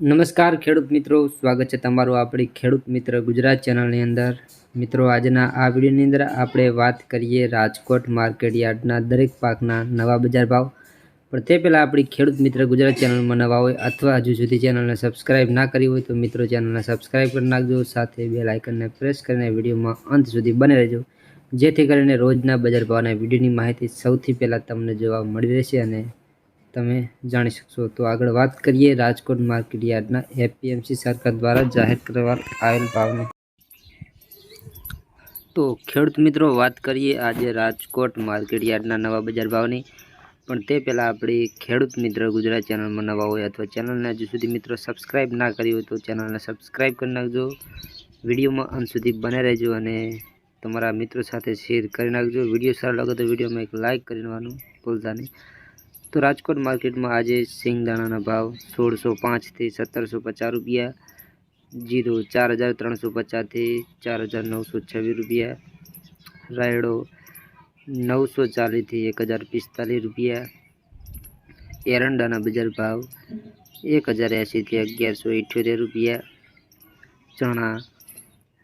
નમસ્કાર ખેડૂત મિત્રો, સ્વાગત છે તમારું આપણી ખેડૂત મિત્ર ગુજરાત ચેનલની અંદર. મિત્રો, આજના આ વિડીયોની અંદર આપણે વાત કરીએ રાજકોટ માર્કેટ યાર્ડના દરેક પાકના નવા બજાર ભાવ. પણ તે પહેલાં આપણી ખેડૂત મિત્ર ગુજરાત ચેનલમાં નવા હોય અથવા હજુ સુધી ચેનલને સબસ્ક્રાઈબ ના કરી હોય તો મિત્રો ચેનલને સબસ્ક્રાઈબ કરી નાખજો. સાથે બે લાઇકનને પ્રેસ કરીને વિડીયોમાં અંત સુધી બને રહેજો. જેથી કરીને રોજના બજાર ભાવના વિડીયોની માહિતી સૌથી પહેલાં તમને જોવા મળી રહેશે અને તમે જાણી શકશો. તો આગળ વાત કરીએ રાજકોટ માર્કેટ યાર્ડના એપીએમસી સરકાર દ્વારા જાહેર કરવામાં આવેલ ભાવની. તો ખેડૂત મિત્રો, વાત કરીએ આજે રાજકોટ માર્કેટ યાર્ડના નવા બજાર ભાવની. પણ તે પહેલાં આપણી ખેડૂત મિત્ર ગુજરાત ચેનલમાં નવા હોય અથવા ચેનલને હજુ સુધી મિત્રો સબસ્ક્રાઈબ ના કરી હોય તો ચેનલને સબસ્ક્રાઈબ કરી નાખજો. વિડીયોમાં અંત સુધી બને રહેજો અને તમારા મિત્રો સાથે શેર કરી નાખજો. વીડિયો સારો લાગે તો વિડીયોમાં એક લાઇક કરી દેવાનું ભૂલતા નહીં. તો રાજકોટ માર્કેટમાં આજે સિંગદાણાના ભાવ સોળસો પાંચથી સત્તરસો પચાસ રૂપિયા, જીરો ચાર હજાર ત્રણસો પચાસથી ચાર હજાર નવસો છવ્વીસ રૂપિયા, રાયડો નવસો ચાલીસથી એક હજાર પિસ્તાલીસ રૂપિયા, એરંડાના બજાર ભાવ એક હજાર એંશીથી અગિયારસો ઇઠ્યોતેર રૂપિયા, ચણા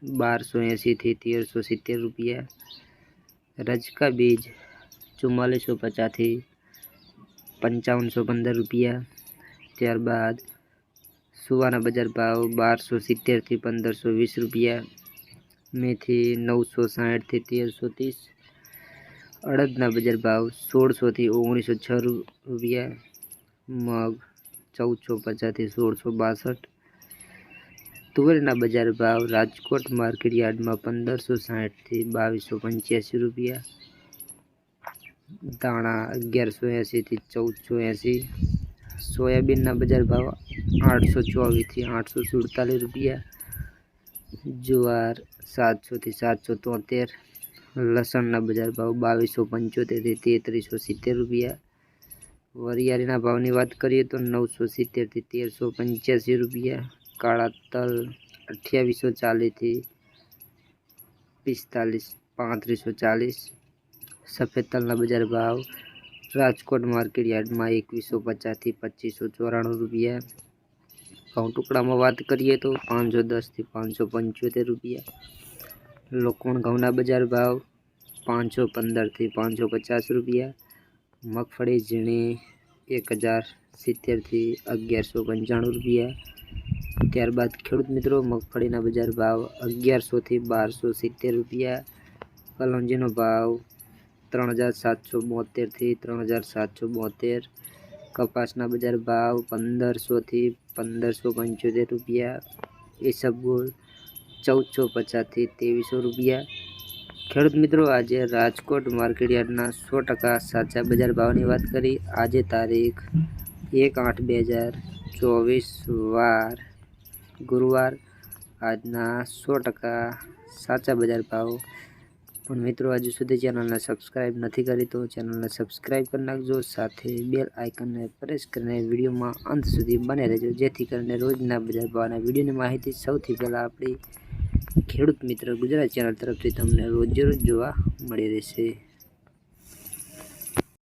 બારસો એંશીથી તેરસો સિત્તેર રૂપિયા, રજકા બીજ ચુમ્માલીસો પચાસથી પંચાવનસો પંદર રૂપિયા. ત્યારબાદ સુવાના બજાર ભાવ બારસો સિત્તેરથી પંદરસો વીસ રૂપિયા. મેથી નવસો સાઠથી તેરસો ત્રીસ. અડદના બજાર ભાવ સોળસોથી ઓગણીસો છ રૂપિયા. મગ ચૌદસો પચાસથી સોળસો બાસઠ. તુવેરના બજાર ભાવ રાજકોટ માર્કેટ યાર્ડમાં પંદરસો સાઠથી બાવીસો પંચ્યાસી રૂપિયા. દાણા અગિયારસો એંશીથી ચૌદસો એંશી. સોયાબીનના બજાર ભાવ આઠસો ચોવીસથી આઠસો સુડતાલીસ રૂપિયા. જુવાર સાતસોથી સાતસો તોતેર. લસણના બજાર ભાવ બાવીસો પંચોતેરથી તેત્રીસો સિત્તેર રૂપિયા. વરિયાળીના ભાવની વાત કરીએ તો નવસો સિત્તેરથી તેરસો પંચ્યાસી રૂપિયા. કાળા તલ અઠ્યાવીસો ચાલીસથી પિસ્તાલીસ પાંત્રીસો ચાલીસ. સફેદ તલના બજાર ભાવ. રાજકોટ માર્કેટ યાર્ડમાં એકવીસો પચાસથી પચીસો ચોરાણું રૂપિયા. ઘઉં ટુકડામાં વાત કરીએ તો પાંચસો દસથી પાંચસો પંચોતેર રૂપિયા. લોકોણ ઘઉંના બજાર ભાવ પાંચસો પંદરથી પાંચસો પચાસ રૂપિયા. મગફળી, ઝીણી એક હજાર સિત્તેરથી અગિયારસો પંચાણું રૂપિયા. ત્યારબાદ ખેડૂત મિત્રો, મગફળીના બજાર ભાવ અગિયારસોથી બારસો સિત્તેર રૂપિયા. કલોંજીનો ભાવ ત્રણ હજાર સાતસો બોતેરથી ત્રણ હજાર સાતસો બોતેર કપાસના બજાર ભાવ પંદરસોથી પંદરસો પંચોતેર રૂપિયા ઈસબગુલ ચૌદસો પચાસથી ત્રેવીસો રૂપિયા ખેડૂત મિત્રો, આજે રાજકોટ માર્કેટ યાર્ડના સો ટકા સાચા બજાર ભાવની વાત કરી. આજે તારીખ એક આઠ બે હજાર ચોવીસ વાર, ગુરુવાર. આજના સો ટકા સાચા બજાર ભાવ પણ મિત્રો, હજુ સુધી ચેનલને સબસ્ક્રાઈબ નથી કરી તો ચેનલને સબસ્ક્રાઈબ કરી નાખજો. સાથે બેલ આઇકનને પ્રેસ કરીને વિડીયોમાં અંત સુધી બને રહેજો. જેથી કરીને રોજના બજાર ભાવના વિડીયોની માહિતી સૌથી પહેલાં આપણી ખેડૂત મિત્ર ગુજરાત ચેનલ તરફથી તમને રોજે રોજ જોવા મળી રહેશે.